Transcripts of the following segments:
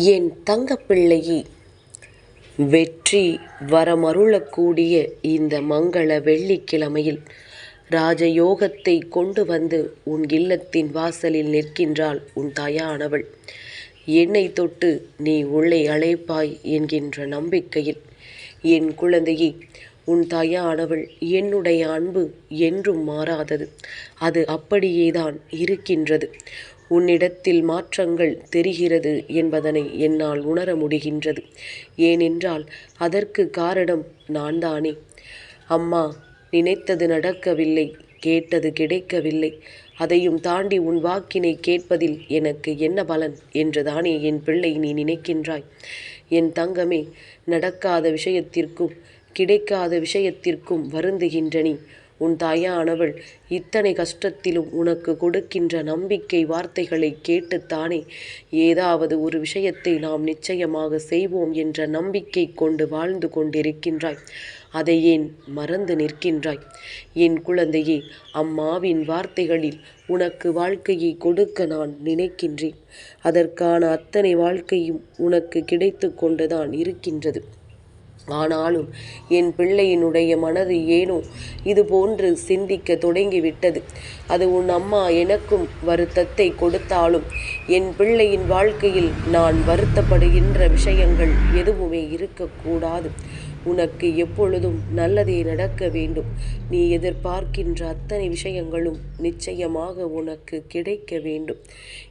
என் தங்கப்பிள்ளையே வெற்றி வரமருளக்கூடிய இந்த மங்கள வெள்ளிக்கிழமையில் ராஜயோகத்தை கொண்டு வந்து உன் இல்லத்தின் வாசலில் நிற்கின்றாள் உன் தாயானவள். என்னை தொட்டு நீ உள்ளே அழைப்பாய் என்கின்ற நம்பிக்கையில் என் குழந்தையே உன் தாயானவள் என்னுடைய அன்பு என்றும் மாறாதது. அது அப்படியேதான் இருக்கின்றது. உன்னிடத்தில் மாற்றங்கள் தெரிகிறது என்பதனை என்னால் உணர முடிகின்றது. ஏனென்றால் அதற்கு காரணம் நான் தானே அம்மா நினைத்தது நடக்கவில்லை கேட்டது கிடைக்கவில்லை. அதையும் தாண்டி உன் வாக்கினை கேட்பதில் எனக்கு என்ன பலன் என்றுதானே என் பிள்ளை நீ நினைக்கின்றாய். என் தங்கமே நடக்காத விஷயத்திற்கும் கிடைக்காத விஷயத்திற்கும் வருந்துகின்ற நீ உன் தாயானவள் இத்தனை கஷ்டத்திலும் உனக்கு கொடுக்கின்ற நம்பிக்கை வார்த்தைகளை கேட்டுத்தானே ஏதாவது ஒரு விஷயத்தை நாம் நிச்சயமாக செய்வோம் என்ற நம்பிக்கை கொண்டு வாழ்ந்து கொண்டிருக்கின்றாய். அதை ஏன் மறந்து நிற்கின்றாய்? என் குழந்தையே அம்மாவின் வார்த்தைகளில் உனக்கு வாழ்க்கையை கொடுக்க நான் நினைக்கின்றேன். அதற்கான அத்தனை வாழ்க்கையும் உனக்கு கிடைத்து கொண்டுதான் இருக்கின்றது. ஆனாலும் என் பிள்ளையினுடைய மனது ஏனோ இது போன்று சிந்திக்க தொடங்கிவிட்டது. அது உன் அம்மா எனக்கும் வருத்தத்தை கொடுத்தாலும் என் பிள்ளையின் வாழ்க்கையில் நான் வருத்தப்படுகின்ற விஷயங்கள் எதுவுமே இருக்கக்கூடாது. உனக்கு எப்பொழுதும் நல்லதே நடக்க வேண்டும். நீ எதிர்பார்க்கின்ற அத்தனை விஷயங்களும் நிச்சயமாக உனக்கு கிடைக்க வேண்டும்.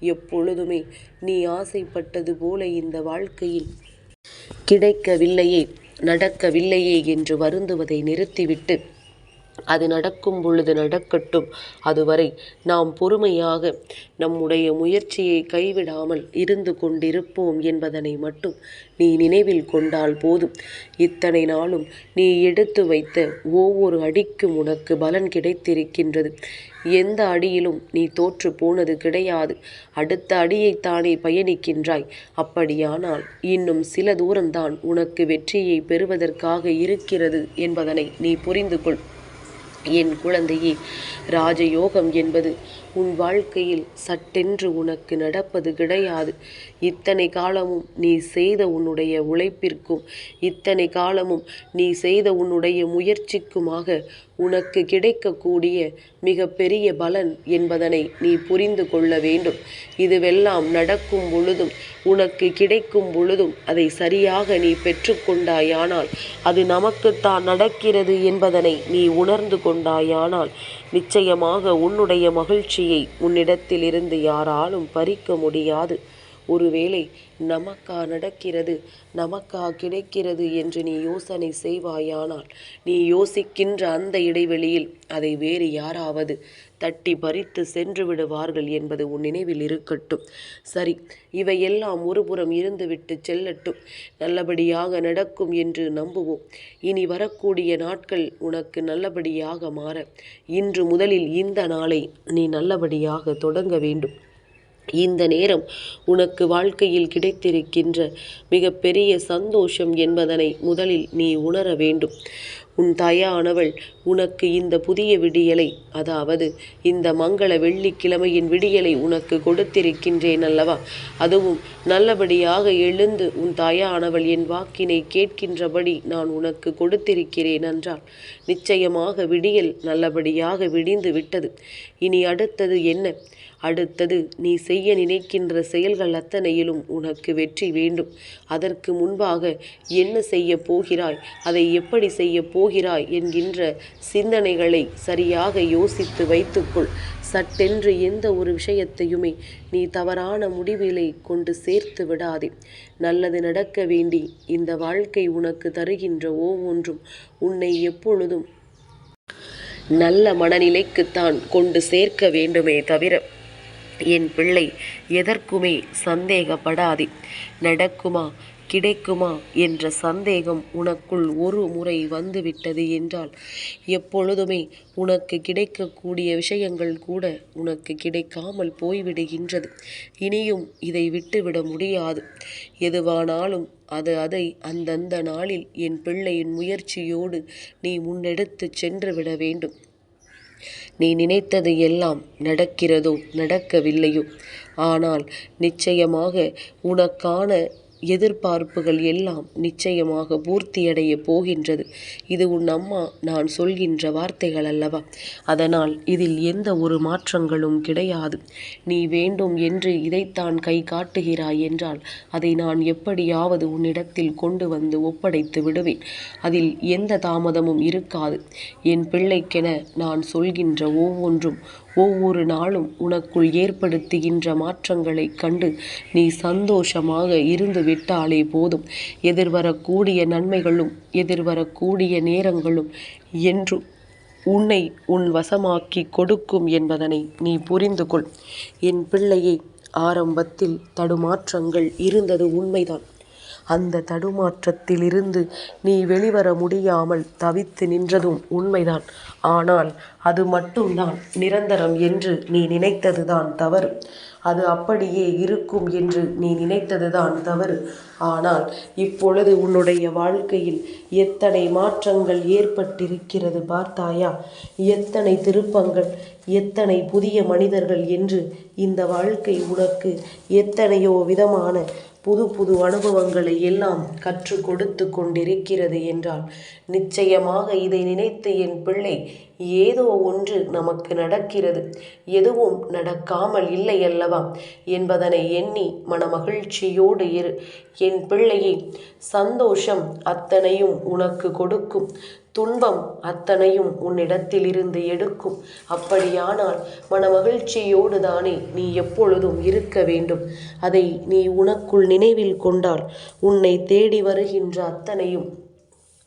எப்பொழுதுமே நீ ஆசைப்பட்டது போல இந்த வாழ்க்கையில் கிடைக்கவில்லையே. நடக்கவில்லையே என்று வருந்துவதை நிறுத்திவிட்டு அது நடக்கும் பொழுது நடக்கட்டும். அதுவரை நாம் பொறுமையாக நம்முடைய முயற்சியை கைவிடாமல் இருந்து கொண்டிருப்போம் என்பதனை மட்டும் நீ நினைவில் கொண்டால் போதும். இத்தனை நாளும் நீ எடுத்து வைத்த ஒவ்வொரு அடிக்கும் உனக்கு பலன் கிடைத்திருக்கின்றது. எந்த அடியிலும் நீ தோற்று போனது கிடையாது. அடுத்த அடியைத்தானே பயணிக்கின்றாய். அப்படியானால் இன்னும் சில தூரம்தான் உனக்கு வெற்றியை பெறுவதற்காக இருக்கிறது என்பதனை நீ புரிந்து கொள் என் குழந்தையே ராஜயோகம் என்பது உன் வாழ்க்கையில் சட்டென்று உனக்கு நடப்பது கிடையாது. இத்தனை காலமும் நீ செய்த உன்னுடைய உழைப்பிற்கும் இத்தனை காலமும் நீ செய்த உன்னுடைய முயற்சிக்குமாக உனக்கு கிடைக்கக்கூடிய மிக பெரிய பலன் என்பதனை நீ புரிந்து கொள்ள வேண்டும். இதுவெல்லாம் நடக்கும் பொழுதும் உனக்கு கிடைக்கும் பொழுதும் அதை சரியாக நீ பெற்றுக்கொண்டாயானால் அது நமக்குத்தான் நடக்கிறது என்பதனை நீ உணர்ந்து கொண்டாயானால் நிச்சயமாக உன்னுடைய மகிழ்ச்சியை உன்னிடத்திலிருந்து யாராலும் பறிக்க முடியாது. ஒருவேளை நமக்கா நடக்கிறது நமக்கா கிடைக்கிறது என்று நீ யோசனை செய்வாயானால் நீ யோசிக்கின்ற அந்த இடைவெளியில் அதை வேறு யாராவது தட்டி பறித்து சென்று விடுவார்கள் என்பது உன் நினைவில் இருக்கட்டும். சரி இவையெல்லாம் ஒருபுறம் இருந்துவிட்டு செல்லட்டும். நல்லபடியாக நடக்கும் என்று நம்புவோம். இனி வரக்கூடிய நாட்கள் உனக்கு நல்லபடியாக மாற. இன்று முதலில் இந்த நாளை நீ நல்லபடியாக தொடங்க வேண்டும். இந்த நேரம் உனக்கு வாழ்க்கையில் கிடைத்திருக்கின்ற மிகப்பெரிய சந்தோஷம் என்பதனை முதலில் நீ உணர வேண்டும். உன் தாயானவள் உனக்கு இந்த புதிய விடியலை அதாவது இந்த மங்கள வெள்ளிக்கிழமையின் விடியலை உனக்கு கொடுத்திருக்கின்றேன் அல்லவா? அதுவும் நல்லபடியாக எழுந்து உன் தாயானவள் என் வாக்கினை கேட்கின்றபடி நான் உனக்கு கொடுத்திருக்கிறேன் என்றால் நிச்சயமாக விடியல் நல்லபடியாக விடிந்து விட்டது. இனி அடுத்தது என்ன? அடுத்தது நீ செய்ய நினைக்கின்ற செயல்கள் அத்தனையிலும் உனக்கு வெற்றி வேண்டும். அதற்கு முன்பாக என்ன செய்ய போகிறாய்? அதை எப்படி செய்ய போகிறாய்? என்கின்ற சிந்தனைகளை சரியாக யோசித்து வைத்துக்கொள். சட்டென்று எந்த ஒரு விஷயத்தையுமே நீ தவறான முடிவிலை கொண்டு சேர்த்து விடாதே. நல்லது நடக்க வேண்டி இந்த வாழ்க்கை உனக்கு தருகின்ற ஒவ்வொன்றும் உன்னை எப்பொழுதும் நல்ல மனநிலைக்குத்தான் கொண்டு சேர்க்க வேண்டுமே தவிர என் பிள்ளை எதற்குமே சந்தேகப்படாதே. நடக்குமா? கிடைக்குமா என்ற சந்தேகம் உனக்குள் ஒரு முறை வந்துவிட்டது என்றால் எப்பொழுதுமே உனக்கு கிடைக்கக்கூடிய விஷயங்கள் கூட உனக்கு கிடைக்காமல் போய்விடுகின்றது. இனியும் இதை விட்டுவிட முடியாது. எதுவானாலும் அது அதை அந்தந்த நாளில் என் பிள்ளையின் முயற்சியோடு நீ முன்னெடுத்து சென்று விட வேண்டும். நீ நினைத்தது எல்லாம் நடக்கிறதோ நடக்கவில்லையோ? ஆனால் நிச்சயமாக உனக்கான எதிர்பார்ப்புகள் எல்லாம் நிச்சயமாக பூர்த்தியடைய போகின்றது. இது உன் அம்மா நான் சொல்கின்ற வார்த்தைகள் அல்லவா? அதனால் இதில் எந்த ஒரு மாற்றங்களும் கிடையாது. நீ வேண்டும் என்று இதைத்தான் கை காட்டுகிறாய் என்றால் அதை நான் எப்படியாவது உன்னிடத்தில் கொண்டு வந்து ஒப்படைத்து விடுவேன். அதில் எந்த தாமதமும் இருக்காது. என் பிள்ளைக்கென நான் சொல்கின்ற ஒவ்வொன்றும் ஒவ்வொரு நாளும் உனக்குள் ஏற்படுத்துகின்ற மாற்றங்களைக் கண்டு நீ சந்தோஷமாக இருந்து விட்டாலே போதும். எதிர்வரக்கூடிய நன்மைகளும் எதிர்வரக்கூடிய நேரங்களும் என்று உன்னை உன் வசமாக்கி கொடுக்கும் என்பதனை நீ புரிந்து கொள் என் பிள்ளையை ஆரம்பத்தில் தடுமாற்றங்கள் இருந்தது உண்மைதான். அந்த தடுமாற்றத்திலிருந்து நீ வெளிவர முடியாமல் தவித்து நின்றதும் உண்மைதான். ஆனால் அது மட்டும்தான் நிரந்தரம் என்று நீ நினைத்ததுதான் தவறு. அது அப்படியே இருக்கும் என்று நீ நினைத்ததுதான் தவறு. ஆனால் இப்பொழுது உன்னுடைய வாழ்க்கையில் எத்தனை மாற்றங்கள் ஏற்பட்டிருக்கிறது பார்த்தாயா? எத்தனை திருப்பங்கள் எத்தனை புதிய மனிதர்கள் என்று இந்த வாழ்க்கை உனக்கு எத்தனையோ விதமான புது புது அனுபவங்களை எல்லாம் கற்றுக் கொடுத்து கொண்டிருக்கிறது என்றால் நிச்சயமாக இதை நினைத்து என் பிள்ளை ஏதோ ஒன்று நமக்கு நடக்கிறது. எதுவும் நடக்காமல் இல்லை அல்லவா? என்பதனை எண்ணி மனமகிழ்ச்சியோடு இரு. என் பிள்ளையை சந்தோஷம் அத்தனையும் உனக்கு கொடுக்கும். துன்பம் அத்தனையும் உன்னிடத்திலிருந்து எடுக்கும். அப்படியானால் மனமகிழ்ச்சியோடு தானே நீ எப்பொழுதும் இருக்க வேண்டும். அதை நீ உனக்குள் நினைவில் கொண்டால் உன்னை தேடி வருகின்ற அத்தனையும்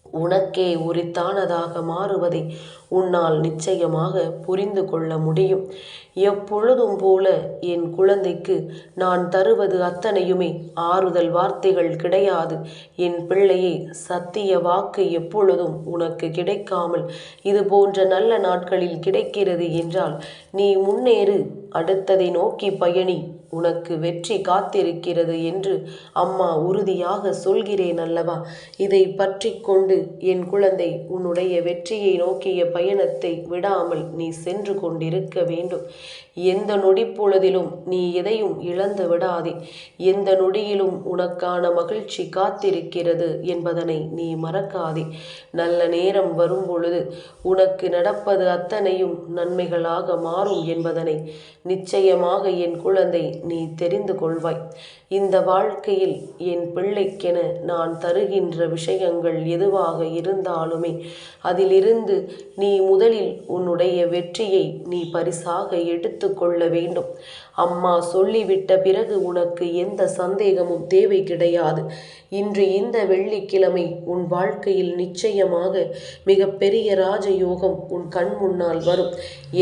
உனக்கே உரித்தானதாக மாறுவதை உன்னால் நிச்சயமாக புரிந்து கொள்ள முடியும். எப்பொழுதும் போல என் குழந்தைக்கு நான் தருவது அத்தனையுமே ஆறுதல் வார்த்தைகள் கிடையாது. என் பிள்ளையே சத்திய வாக்கு எப்பொழுதும் உனக்கு கிடைக்காமல் இது போன்ற நல்ல நாட்களில் கிடைக்கிறது என்றால் நீ முன்னேறு. அடுத்ததை நோக்கி பயணி உனக்கு வெற்றி காத்திருக்கிறது என்று அம்மா உறுதியாக சொல்கிறேன் அல்லவா? இதை பற்றி கொண்டு என் குழந்தை உன்னுடைய வெற்றியை நோக்கிய பயணத்தை விடாமல் நீ சென்று கொண்டிருக்க வேண்டும். எந்த நொடி பொழுதிலும் நீ எதையும் இழந்து விடாதே. எந்த நொடியிலும் உனக்கான மகிழ்ச்சி காத்திருக்கிறது என்பதனை நீ மறக்காதே. நல்ல நேரம் வரும் பொழுது உனக்கு நடப்பது அத்தனையும் நன்மைகளாக மாறும் என்பதனை நிச்சயமாக என் குழந்தை நீ தெரிந்து கொள்வாய். இந்த வாழ்க்கையில் என் பிள்ளைக்கென நான் தருகின்ற விஷயங்கள் எதுவாக இருந்தாலுமே அதிலிருந்து நீ முதலில் உன்னுடைய வெற்றியை நீ பரிசாக எடுத்துக்கொள்ள வேண்டும். அம்மா சொல்லிவிட்ட பிறகு உனக்கு எந்த சந்தேகமும் தேவை கிடையாது. இன்று இந்த வெள்ளிக்கிழமை உன் வாழ்க்கையில் நிச்சயமாக மிகப்பெரிய ராஜயோகம் உன் கண் முன்னால் வரும்.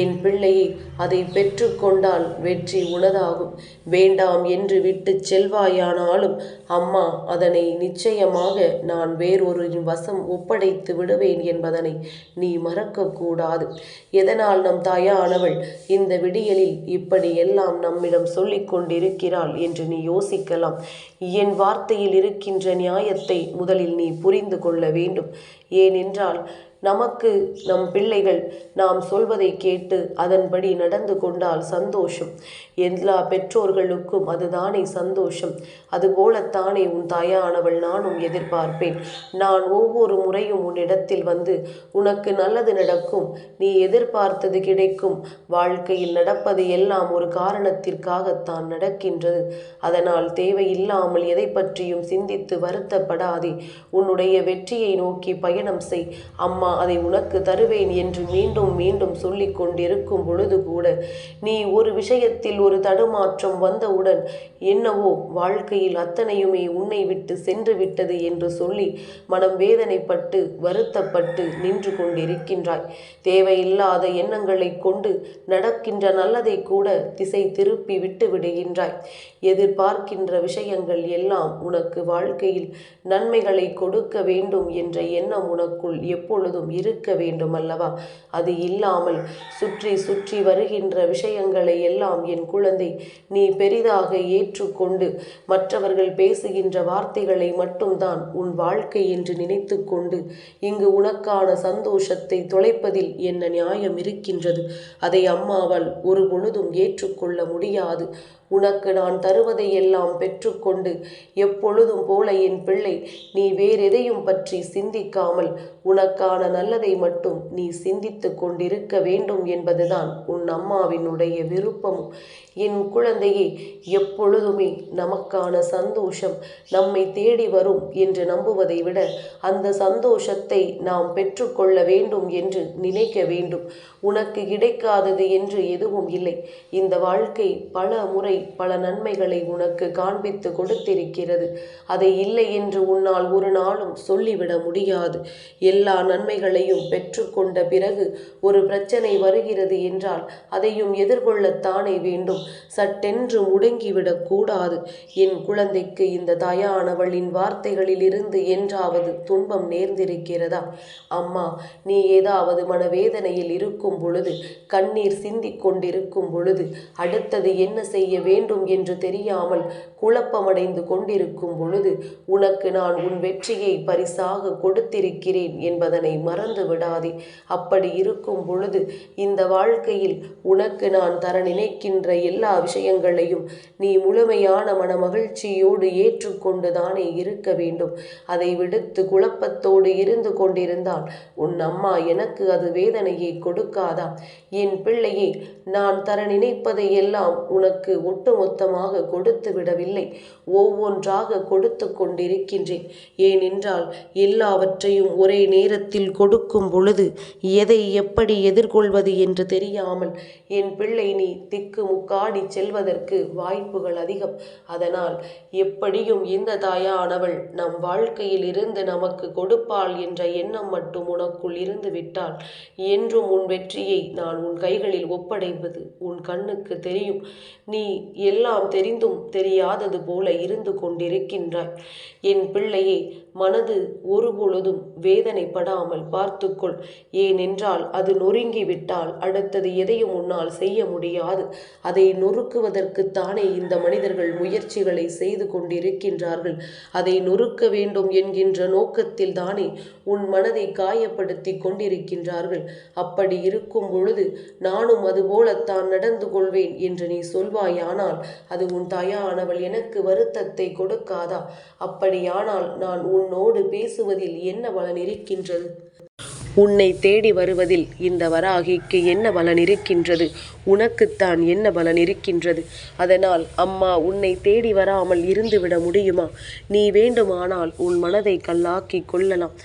என் பிள்ளையை அதை பெற்றுக்கொண்டால் வெற்றி உனதாகும். வேண்டாம் என்று விட்டு செல்வாயானாலும் அம்மா அதனை நிச்சயமாக நான் வேறொரு வசம் ஒப்படைத்து விடுவேன் என்பதனை நீ மறக்கக்கூடாது. எதனால் நம் தாயானவள் இந்த விடியலில் இப்படி எல்லாம் நம்மிடம் சொல்லிக் கொண்டிருக்கிறாள் என்று நீ யோசிக்கலாம். என் வார்த்தையில் இருக்கின்ற நியாயத்தை முதலில் நீ புரிந்து கொள்ள வேண்டும். ஏனென்றால் நமக்கு நம் பிள்ளைகள் நாம் சொல்வதை கேட்டு அதன்படி நடந்து கொண்டால் சந்தோஷம். எல்லா பெற்றோர்களுக்கும் அதுதானே சந்தோஷம். அதுபோலத்தானே உன் தாயானவள் நானும் எதிர்பார்ப்பேன். நான் ஒவ்வொரு முறையும் உன்னிடத்தில் வந்து உனக்கு நல்லது நடக்கும் நீ எதிர்பார்த்தது கிடைக்கும். வாழ்க்கையில் நடப்பது எல்லாம் ஒரு காரணத்திற்காகத்தான் நடக்கின்றது. அதனால் தேவையில்லாமல் எதை பற்றியும் சிந்தித்து வருத்தப்படாதே. உன்னுடைய வெற்றியை நோக்கி பயணம் செய். அம்மா அம்மா அதை உனக்கு தருவேன் என்று மீண்டும் மீண்டும் சொல்லிக் கொண்டிருக்கும் பொழுது கூட நீ ஒரு விஷயத்தில் ஒரு தடுமாற்றம் வந்தவுடன் என்னவோ வாழ்க்கையில் அத்தனையுமே உன்னை விட்டு சென்று விட்டது என்று சொல்லி மனம் வேதனைப்பட்டு வருத்தப்பட்டு நின்று கொண்டிருக்கின்றாய். தேவையில்லாத எண்ணங்களை கொண்டு நடக்கின்ற நல்லதை கூட திசை திருப்பி விட்டு விடுகின்றாய். எதிர்பார்க்கின்ற விஷயங்கள் எல்லாம் உனக்கு வாழ்க்கையில் நன்மைகளை கொடுக்க வேண்டும் என்ற எண்ணம் உனக்குள் எப்பொழுதும் எப்பொழுதும் இருக்க வேண்டும் அல்லவா அது இல்லாமல் சுற்றி சுற்றி வருகின்ற விஷயங்களை எல்லாம் என் குழந்தை நீ பெரிதாக ஏற்றுக்கொண்டு மற்றவர்கள் பேசுகின்ற வார்த்தைகளை மட்டும்தான் உன் வாழ்க்கை என்று நினைத்து கொண்டு இங்கு உனக்கான சந்தோஷத்தை தொலைப்பதில் என்ன நியாயம் இருக்கின்றது? அதை அம்மாவால் ஒரு பொழுதும் ஏற்றுக்கொள்ள முடியாது. உனக்கு நான் தருவதையெல்லாம் பெற்றுக்கொண்டு எப்பொழுதும் போல என் பிள்ளை நீ வேறெதையும் பற்றி சிந்திக்காமல் உனக்கான நல்லதை மட்டும் நீ சிந்தித்து கொண்டிருக்க வேண்டும் என்பதுதான் உன் அம்மாவினுடைய விருப்பமும் என் குழந்தையே எப்பொழுதுமே நமக்கான சந்தோஷம் நம்மை தேடி வரும் என்று நம்புவதை விட அந்த சந்தோஷத்தை நாம் பெற்றுக்கொள்ள வேண்டும் என்று நினைக்க வேண்டும். உனக்கு கிடைக்காதது என்று எதுவும் இல்லை. இந்த வாழ்க்கை பல முறை பல நன்மைகளை உனக்கு காண்பித்து கொடுத்திருக்கிறது. அதை இல்லை என்று உன்னால் ஒரு நாளும் சொல்லிவிட முடியாது. எல்லா நன்மைகளையும் பெற்றுக்கொண்ட பிறகு ஒரு பிரச்சனை வருகிறது என்றால் அதையும் எதிர்கொள்ளத்தானே வேண்டும். சட்டென்று முடங்கிவிடக் கூடாது. என் குழந்தைக்கு இந்த தயானவளின் வார்த்தைகளிலிருந்து என்றாவது துன்பம் நேர்ந்திருக்கிறதா? அம்மா நீ ஏதாவது மனவேதனையில் இருக்கும் பொழுது கண்ணீர் சிந்திக் கொண்டிருக்கும் பொழுது அடுத்தது என்ன செய்ய வேண்டும் என்று தெரியாமல் குழப்பமடைந்து கொண்டிருக்கும் பொழுது உனக்கு நான் உன் வெற்றியை பரிசாக கொடுத்திருக்கிறேன் என்பதனை மறந்து விடாதே. அப்படி இருக்கும் பொழுது இந்த வாழ்க்கையில் உனக்கு நான் தர நினைக்கின்ற எல்லா விஷயங்களையும் நீ முழுமையான மன மகிழ்ச்சியோடு ஏற்றுக்கொண்டு தானே இருக்க வேண்டும். அதை விடுத்து குழப்பத்தோடு இருந்து கொண்டிருந்தால் உன் அம்மா எனக்கு அது வேதனையை கொடுக்காதா? என் பிள்ளையே நான் தர நினைப்பதை எல்லாம் உனக்கு ஒட்டுமொத்தமாக கொடுத்து விடவில்லை. ஒவ்வொன்றாக கொடுத்து கொண்டிருக்கின்றேன். ஏனென்றால் எல்லாவற்றையும் ஒரே நேரத்தில் கொடுக்கும் பொழுது எதை எப்படி எதிர்கொள்வது என்று தெரியாமல் என் பிள்ளை நீ திக்கு முக்காடி செல்வதற்கு வாய்ப்புகள் அதிகம். அதனால் எப்படியும் இந்த தாயானவள் நம் வாழ்க்கையில் இருந்து நமக்கு கொடுப்பாள் என்ற எண்ணம் மட்டும் உனக்குள் இருந்து விட்டால் என்றும் உன் வெற்றியை நான் உன் கைகளில் ஒப்படைப்பது உன் கண்ணுக்கு தெரியும். நீ எல்லாம் தெரிந்தும் தெரியாதது போல இருந்து கொண்டிருக்கின்றாய். என் பிள்ளையே மனது ஒருபொழுதும் வேதனைப்படாமல் பார்த்துக்கொள். ஏனென்றால் அது நொறுங்கிவிட்டால் அடுத்தது எதையும் உன்னால் செய்ய முடியாது. அதை நொறுக்குவதற்குத்தானே இந்த மனிதர்கள் முயற்சிகளை செய்து கொண்டிருக்கின்றார்கள். அதை நொறுக்க வேண்டும் என்கின்ற நோக்கத்தில் தானே உன் மனதை காயப்படுத்தி கொண்டிருக்கின்றார்கள். அப்படி இருக்கும் பொழுது நானும் அதுபோலத்தான் நடந்து கொள்வேன் என்று நீ சொல்வாயானால் அது உன் தாயானவள் எனக்கு வருத்தத்தை கொடுக்காதா? அப்படியானால் நான் உன் உன்னோடு பேசுவதில் என்ன பலன் இருக்கின்றது? உன்னை தேடி வருவதில் இந்த வராகிக்கு என்ன பலன் இருக்கின்றது? உனக்குத்தான் என்ன பலன் இருக்கின்றது? அதனால் அம்மா உன்னை தேடி வராமல் இருந்துவிட முடியுமா? நீ வேண்டுமானால் உன் மனதை கல்லாக்கி கொள்ளலாம்.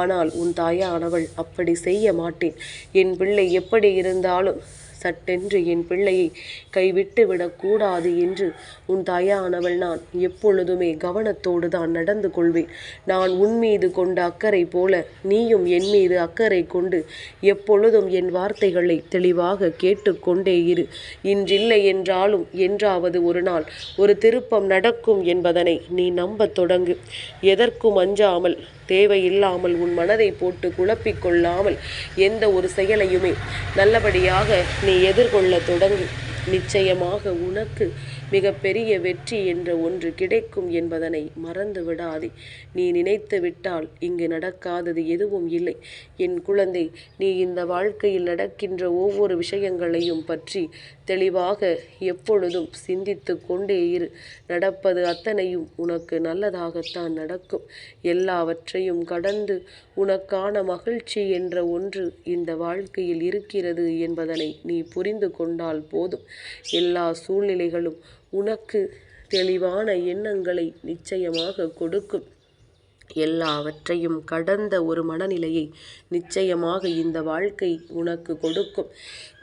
ஆனால் உன் தாயானவள் அப்படி செய்ய மாட்டேன். என் பிள்ளை எப்படி இருந்தாலும் சட்டென்று என் பிள்ளையை கைவிட்டு விடக்கூடாது என்று உன் தாயானவள் நான் எப்பொழுதுமே கவனத்தோடு தான் நடந்து கொள்வேன். நான் உன் மீது கொண்ட அக்கறை போல நீயும் என் மீது அக்கறை கொண்டு எப்பொழுதும் என் வார்த்தைகளை தெளிவாக கேட்டுக்கொண்டே இரு. இன்றில்லை என்றாலும் என்றாவது ஒரு நாள் ஒரு திருப்பம் நடக்கும் என்பதனை நீ நம்பத் தொடங்கு. எதற்கும் அஞ்சாமல் தேவையில்லாமல் உன் மனதை போட்டு குழப்பிக்கொள்ளாமல் எந்த ஒரு செயலையுமே நல்லபடியாக நீ எதிர்கொள்ள தொடங்கு. நிச்சயமாக உனக்கு மிகப்பெரிய வெற்றி என்ற ஒன்று கிடைக்கும் என்பதனை மறந்து விடாதே நீ நினைத்து விட்டால் இங்கு நடக்காதது எதுவும் இல்லை. என் குழந்தை நீ இந்த வாழ்க்கையில் நடக்கின்ற ஒவ்வொரு விஷயங்களையும் பற்றி தெளிவாக எப்பொழுதும் சிந்தித்து கொண்டே இரு. நடப்பது அத்தனையும் உனக்கு நல்லதாகத்தான் நடக்கும். எல்லாவற்றையும் கடந்து உனக்கான மகிழ்ச்சி என்ற ஒன்று இந்த வாழ்க்கையில் இருக்கிறது என்பதனை நீ புரிந்து கொண்டால் போதும். எல்லா சூழ்நிலைகளும் உனக்கு தெளிவான எண்ணங்களை நிச்சயமாக கொடுக்கும். எல்லாவற்றையும் கடந்த ஒரு மனநிலையை நிச்சயமாக இந்த வாழ்க்கை உனக்கு கொடுக்கும்.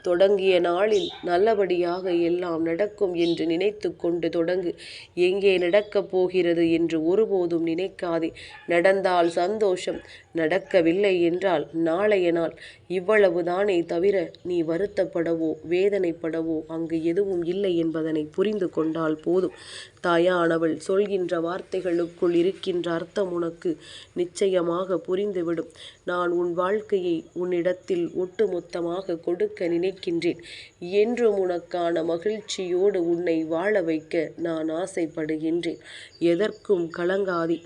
தொடங்கிய நாளில் நல்லபடியாக எல்லாம் நடக்கும் என்று நினைத்து கொண்டு தொடங்கு. எங்கே நடக்கப் போகிறது என்று ஒருபோதும் நினைக்காதே. நடந்தால் சந்தோஷம் நடக்கவில்லை என்றால் நாளைய நாள். இவ்வளவுதானே தவிர நீ வருத்தப்படவோ வேதனைப்படவோ அங்கு எதுவும் இல்லை என்பதனை புரிந்து கொண்டால் போதும். தாயானவள் சொல்கின்ற வார்த்தைகளுக்குள் இருக்கின்ற அர்த்தம் உனக்கு நிச்சயமாக புரிந்துவிடும். நான் உன் வாழ்க்கையை உன்னிடத்தில் ஒட்டுமொத்தமாக கொடுக்க நினை நினைக்கின்றேன் என்றும் உனக்கான மகிழ்ச்சியோடு உன்னை வாழ வைக்க நான் ஆசைப்படுகின்றேன். எதற்கும் கலங்காதே.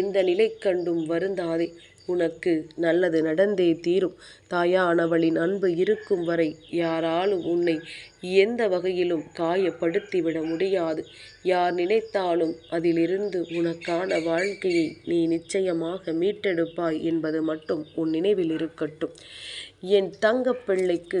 எந்த நிலை கண்டும் வருந்தாதே. உனக்கு நல்லது நடந்தே தீரும். தாயானவளின் அன்பு இருக்கும் வரை யாராலும் உன்னை எந்த வகையிலும் காயப்படுத்திவிட முடியாது. யார் நினைத்தாலும் அதிலிருந்து உனக்கான வாழ்க்கையை நீ நிச்சயமாக மீட்டெடுப்பாய் என்பது மட்டும் உன் நினைவில் இருக்கட்டும். என் தங்கப்பிள்ளைக்கு